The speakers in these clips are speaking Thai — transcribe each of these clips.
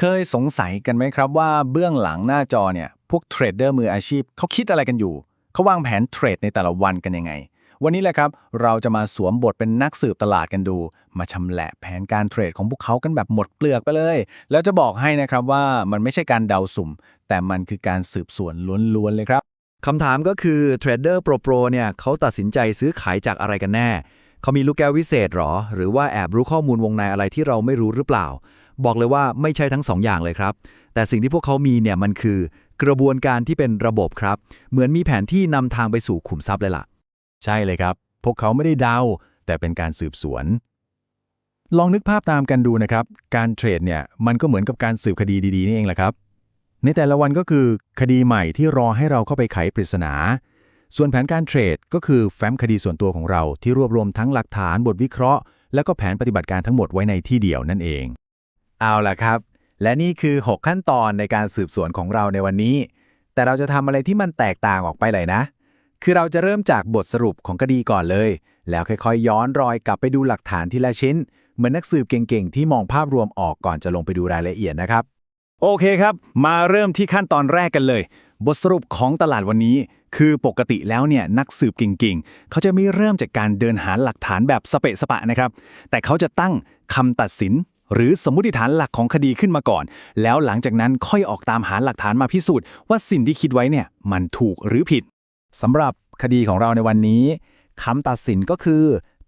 เคยสงสัยกันไหมครับว่าเบื้องหลังหน้าจอเนี่ย พวกเทรดเดอร์มืออาชีพเขาคิดอะไรกันอยู่ เขาวางแผนเทรดในแต่ละวันกันยังไง วันนี้แหละครับ เราจะมาสวมบทเป็นนักสืบตลาดกันดู มาชำแหละแผนการเทรดของพวกเขากันแบบหมดเปลือกไปเลย แล้วจะบอกให้นะครับว่ามันไม่ใช่การเดาสุ่ม แต่มันคือการสืบสวนล้วนๆเลยครับคำถามก็คือเทรดเดอร์โปรโปรเนี่ยเขาตัดสินใจซื้อขายจากอะไรกันแน่ เขามีลูกแก้ววิเศษหรอ หรือว่าแอบรู้ข้อมูลวงในอะไรที่เราไม่รู้หรือเปล่า บอกเลยว่าไม่ใช่ทั้งสองอย่างเลยครับ แต่สิ่งที่พวกเขามีเนี่ยมันคือกระบวนการที่เป็นระบบครับ เหมือนมีแผนที่นำทางไปสู่ขุมทรัพย์เลยล่ะ ใช่เลยครับ พวกเขาไม่ได้เดา แต่เป็นการสืบสวน ลองนึกภาพตามกันดูนะครับ การเทรดเนี่ยมันก็เหมือนกับการสืบคดีดีๆนี่เองแหละครับ ในแต่ละวันก็คือคดีใหม่ที่รอให้เราเข้าไปไขปริศนา ส่วนแผนการเทรดก็คือแฟ้มคดีส่วนตัวของเราที่รวบรวมทั้งหลักฐานบทวิเคราะห์ แล้วก็แผนปฏิบัติการทั้งหมดไว้ในที่เดียวนั่นเอง เอาล่ะครับ และนี่คือ 6 ขั้นตอนในการสืบสวนของเราในวันนี้ แต่เราจะทำอะไรที่มันแตกต่างออกไปเลยนะ คือเราจะเริ่มจากบทสรุปของคดีก่อนเลย แล้วค่อยๆ ย้อนรอยกลับไปดูหลักฐานทีละชิ้น เหมือนนักสืบเก่งๆ ที่มองภาพรวมออกก่อนจะลงไปดูรายละเอียดนะครับ โอเคครับ มาเริ่มที่ขั้นตอนแรกกันเลย บทสรุปของตลาดวันนี้ คือปกติแล้วเนี่ยนักสืบเก่งๆ เขาจะไม่เริ่มจากการเดินหาหลักฐานแบบสเปะสปะนะครับ แต่เขาจะตั้งคำตัดสิน หรือสมมติฐานหลักของคดีขึ้นมาก่อน แล้วหลังจากนั้นค่อยออกตามหาหลักฐานมาพิสูจน์ว่าสิ่งที่คิดไว้เนี่ยมันถูกหรือผิดสำหรับคดีของเราในวันนี้คำตัดสินก็คือ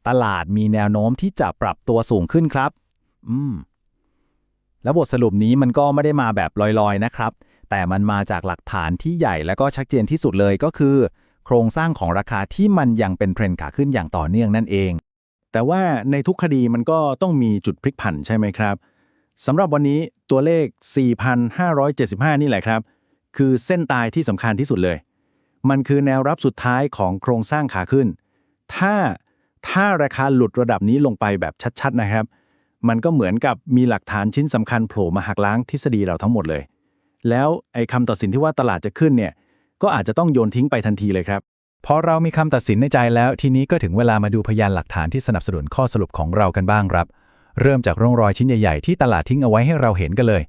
ตลาดมีแนวโน้มที่จะปรับตัวสูงขึ้นครับ อืม แล้วบทสรุปนี้มันก็ไม่ได้มาแบบลอยๆนะครับ แต่มันมาจากหลักฐานที่ใหญ่และก็ชัดเจนที่สุดเลยก็คือ โครงสร้างของราคาที่มันยังเป็นเทรนด์ขาขึ้นอย่างต่อเนื่องนั่นเอง แต่ว่าในทุกคดีมันก็ต้องมีจุดพลิกผันใช่ไหมครับสำหรับวันนี้ตัวเลข 4,575 นี่แหละครับ คือเส้นตายที่สำคัญที่สุดเลย มันคือแนวรับสุดท้ายของโครงสร้างขาขึ้น ถ้าถ้าราคาหลุดระดับนี้ลงไปแบบชัดๆนะครับ มันก็เหมือนกับมีหลักฐานชิ้นสำคัญโผล่มาหักล้างทฤษฎีเราทั้งหมดเลย แล้วไอ้คำตัดสินที่ว่าตลาดจะขึ้นเนี่ยก็อาจจะต้องโยนทิ้งไปทันทีเลยครับ พอเรามีคำตัดสินในใจแล้ว ทีนี้ก็ถึงเวลามาดูพยานหลักฐานที่สนับสนุนข้อสรุปของเรากันบ้างครับ เริ่มจากร่องรอยชิ้นใหญ่ๆที่ตลาดทิ้งเอาไว้ให้เราเห็นกันเลย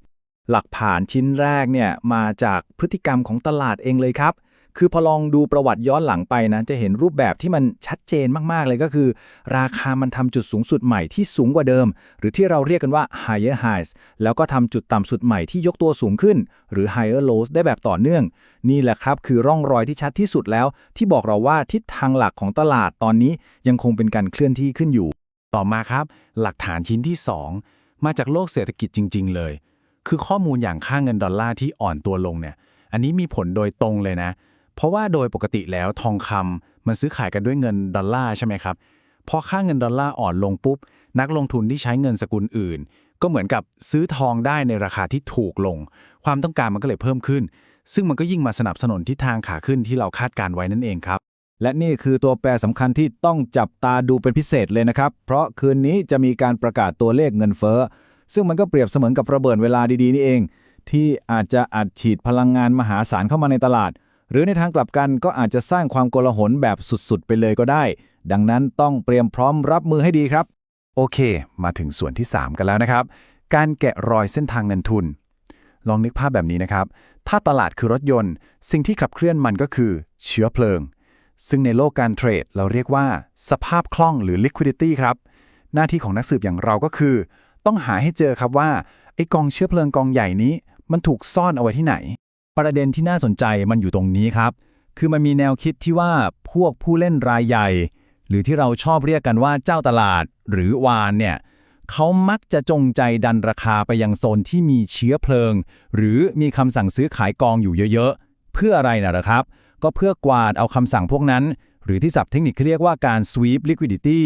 หลักฐานชิ้นแรกเนี่ยมาจากพฤติกรรมของตลาดเองเลยครับ คือพอลองดูประวัติย้อนหลังไปนะจะเห็นรูปแบบที่มันชัดเจนมากๆเลยก็คือ ราคามันทำจุดสูงสุดใหม่ที่สูงกว่าเดิม หรือที่เราเรียกกันว่า higher highs แล้วก็ทำจุดต่ำสุดใหม่ที่ยกตัวสูงขึ้น หรือ higher lows ได้แบบต่อเนื่อง นี่แหละครับคือร่องรอยที่ชัดที่สุดแล้ว ที่บอกเราว่าทิศทางหลักของตลาดตอนนี้ยังคงเป็นการเคลื่อนที่ขึ้นอยู่ ต่อมาครับ หลักฐานชิ้นที่ 2 มาจากโลกเศรษฐกิจจริง ๆ เลย คือข้อมูลอย่างค่าเงินดอลลาร์ที่อ่อนตัวลงเนี่ยอันนี้มีผลโดยตรงเลยนะ เพราะว่าโดยปกติแล้วทองคำมันซื้อขายกันด้วยเงินดอลลาร์ใช่ไหมครับ พอค่าเงินดอลลาร์อ่อนลงปุ๊บ นักลงทุนที่ใช้เงินสกุลอื่น ก็เหมือนกับซื้อทองได้ในราคาที่ถูกลง ความต้องการมันก็เลยเพิ่มขึ้น ซึ่งมันก็ยิ่งมาสนับสนุนทิศทางขาขึ้นที่เราคาดการไว้นั่นเองครับและนี่คือตัวแปรสำคัญที่ต้องจับตาดูเป็นพิเศษเลยนะครับ เพราะคืนนี้จะมีการประกาศตัวเลขเงินเฟ้อ ซึ่งมันก็เปรียบเสมือนกับระเบิดเวลาดีๆนี่เอง ที่อาจจะอัดฉีดพลังงานมหาศาลเข้ามาในตลาด หรือในทางกลับกันก็อาจจะสร้างความโกลาหลแบบสุดๆ ไปเลยก็ได้ ดังนั้นต้องเตรียมพร้อมรับมือให้ดีครับ โอเค มาถึงส่วนที่ 3 กันแล้วนะครับ การแกะรอยเส้นทางเงินทุน ลองนึกภาพแบบนี้นะครับ ถ้าตลาดคือรถยนต์ สิ่งที่ขับเคลื่อนมันก็คือเชื้อเพลิง ซึ่งในโลกการเทรดเราเรียกว่า สภาพคล่องหรือ liquidity ครับ หน้าที่ของนักสืบอย่างเราก็คือ ต้องหาให้เจอครับว่าไอกองเชื้อเพลิงกองใหญ่นี้ มันถูกซ่อนเอาไว้ที่ไหน ประเด็นที่น่าสนใจมันอยู่ตรงนี้ครับ คือมันมีแนวคิดที่ว่าพวกผู้เล่นรายใหญ่ หรือที่เราชอบเรียกกันว่าเจ้าตลาด หรือวานเนี่ยเขามักจะจงใจดันราคาไปยังโซนที่มีเชื้อเพลิง หรือมีคำสั่งซื้อขายกองอยู่เยอะๆ เพื่ออะไรนะละครับ ก็เพื่อกวาดเอาคำสั่งพวกนั้น หรือที่ศัพท์เทคนิคเขาเรียกว่าการ sweep liquidity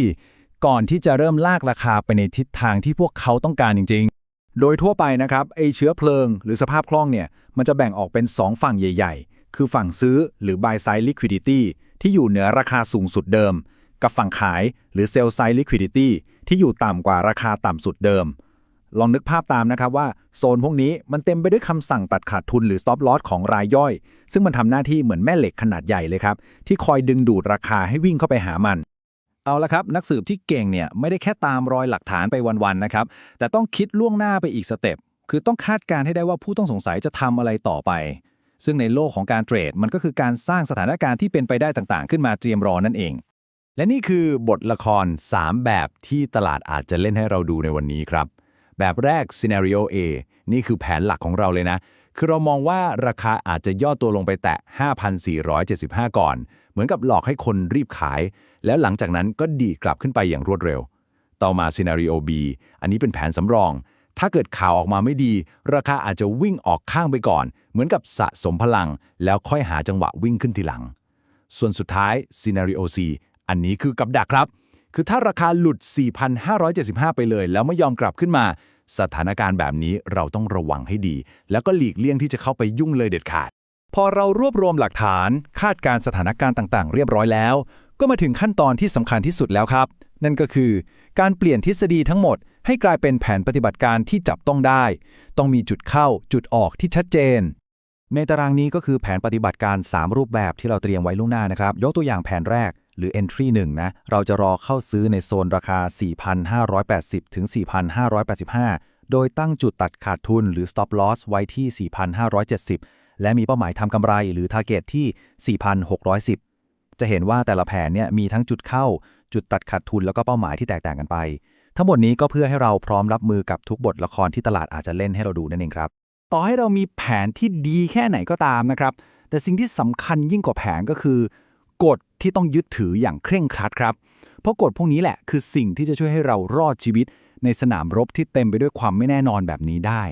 ก่อนที่จะเริ่มลากราคาไปในทิศทางที่พวกเขาต้องการจริงๆ โดยทั่วไปนะครับไอเชื้อเพลิงหรือสภาพคล่องเนี่ยมันจะแบ่งออกเป็น 2 ฝั่งใหญ่ ๆ คือฝั่งซื้อหรือ buy side liquidity ที่อยู่เหนือราคาสูงสุดเดิม กับฝั่งขายหรือ sell side liquidity ที่อยู่ต่ำกว่าราคาต่ำสุดเดิม ลองนึกภาพตามนะครับว่าโซนพวกนี้มันเต็มไปด้วยคำสั่งตัดขาดทุนหรือ stop loss ของรายย่อย ซึ่งมันทำหน้าที่เหมือนแม่เหล็กขนาดใหญ่เลยครับที่คอยดึงดูดราคาให้วิ่งเข้าไปหามัน เอาละครับ นักสืบที่เก่งเนี่ยไม่ได้แค่ตามรอยหลักฐานไปวันๆนะครับ แต่ต้องคิดล่วงหน้าไปอีกสเต็ปคือต้องคาดการณ์ให้ได้ว่าผู้ต้องสงสัยจะทำอะไรต่อไป ซึ่งในโลกของการเทรดมันก็คือการสร้างสถานการณ์ที่เป็นไปได้ต่างๆ ขึ้นมาเตรียมรอนั่นเอง และนี่คือบทละคร 3 แบบที่ตลาดอาจจะเล่นให้เราดูในวันนี้ครับ แบบแรก Scenario A นี่คือแผนหลักของเราเลยนะ คือเรามองว่าราคาอาจจะย่อตัวลงไปแตะ 5,475 ก่อน เหมือนกับหลอกให้คนรีบขาย แล้วหลังจากนั้นก็ดีกลับขึ้นไปอย่างรวดเร็ว ต่อมา Scenario B อันนี้เป็นแผนสำรอง ถ้าเกิดข่าวออกมาไม่ดี ราคาอาจจะวิ่งออกข้างไปก่อน เหมือนกับสะสมพลัง แล้วค่อยหาจังหวะวิ่งขึ้นทีหลัง ส่วนสุดท้าย Scenario C อันนี้คือกับดักครับ คือถ้าราคาหลุด 4,575 ไปเลย แล้วไม่ยอมกลับขึ้นมา สถานการณ์แบบนี้เราต้องระวังให้ดี แล้วก็หลีกเลี่ยงที่จะเข้าไปยุ่งเลยเด็ดขาด พอเรารวบรวมหลักฐาน คาดการณ์สถานการณ์ต่างๆ เรียบร้อยแล้ว ก็มาถึงขั้นตอนที่สำคัญที่สุดแล้วครับ นั่นก็คือ การเปลี่ยนทฤษฎีทั้งหมด ให้กลายเป็นแผนปฏิบัติการที่จับต้องได้ ต้องมีจุดเข้า จุดออกที่ชัดเจนในตารางนี้ก็คือแผนปฏิบัติการ 3 รูปแบบที่เราเตรียมไว้ล่วงหน้านะครับ ยกตัวอย่างแผนแรก หรือ entry 1 นะ เราจะรอเข้าซื้อในโซนราคา 4,580 ถึง 4,585 โดยตั้งจุดตัดขาดทุนหรือ stop loss ไว้ที่ 4,570 และมีเป้าหมายทำกำไรหรือ target ที่ 4,610 จะเห็นว่าแต่ละแผนเนี่ยมีทั้งจุดเข้า จุดตัดขาดทุนแล้วก็เป้าหมายที่แตกต่างกันไป ทั้งหมดนี้ก็เพื่อให้เราพร้อมรับมือกับทุกบทละครที่ตลาดอาจจะเล่นให้เราดูนั่นเองครับ ต่อให้เรามีแผนที่ดีแค่ไหนก็ตามนะครับ แต่สิ่งที่สำคัญยิ่งกว่าแผนก็คือกฎ ที่ต้องยึดถืออย่างเคร่งครัดครับ เพราะกฎพวกนี้แหละคือสิ่งที่จะช่วยให้เรารอดชีวิต ในสนามรบที่เต็มไปด้วยความไม่แน่นอนแบบนี้ได้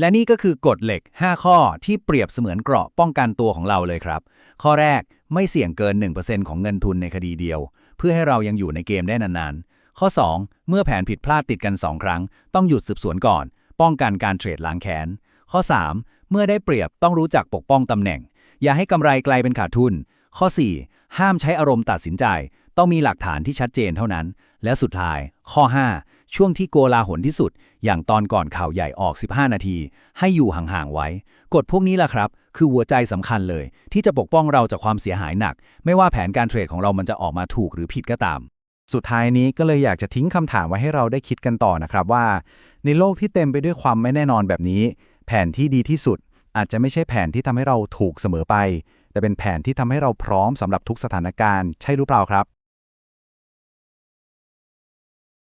และนี่ก็คือกฎเหล็ก 5 ข้อที่เปรียบเสมือนเกราะป้องกันตัวของเราเลยครับ ข้อแรกไม่เสี่ยงเกิน 1%ของเงินทุนในคดีเดียว เพื่อให้เรายังอยู่ในเกมได้นานๆ ข้อ 2 เมื่อแผนผิดพลาดติดกัน 2 ครั้ง ต้องหยุดสืบสวนก่อน ป้องกันการเทรดล้างแค้น ข้อ 3 เมื่อได้เปรียบต้องรู้จักปกป้องตำแหน่ง อย่าให้กำไรกลายเป็นขาดทุน ข้อ 4 ห้ามใช้อารมณ์ตัดสินใจ ต้องมีหลักฐานที่ชัดเจนเท่านั้น และสุดท้าย ข้อ 5 ช่วงที่โกลาหลที่สุด อย่างตอนก่อนข่าวใหญ่ออก 15 นาที ให้อยู่ห่างๆไว้ กฎพวกนี้แหละครับ คือหัวใจสำคัญเลย ที่จะปกป้องเราจากความเสียหายหนัก ไม่ว่าแผนการเทรดของเรามันจะออกมาถูกหรือผิดก็ตาม สุดท้ายนี้ก็เลยอยากจะทิ้งคำถามไว้ให้เราได้คิดกันต่อนะครับว่า ในโลกที่เต็มไปด้วยความไม่แน่นอนแบบนี้ แผนที่ดีที่สุด อาจจะไม่ใช่แผนที่ทำให้เราถูกเสมอไป แต่เป็นแผนที่ทำให้เราพร้อมสำหรับทุกสถานการณ์ใช่หรือเปล่าครับ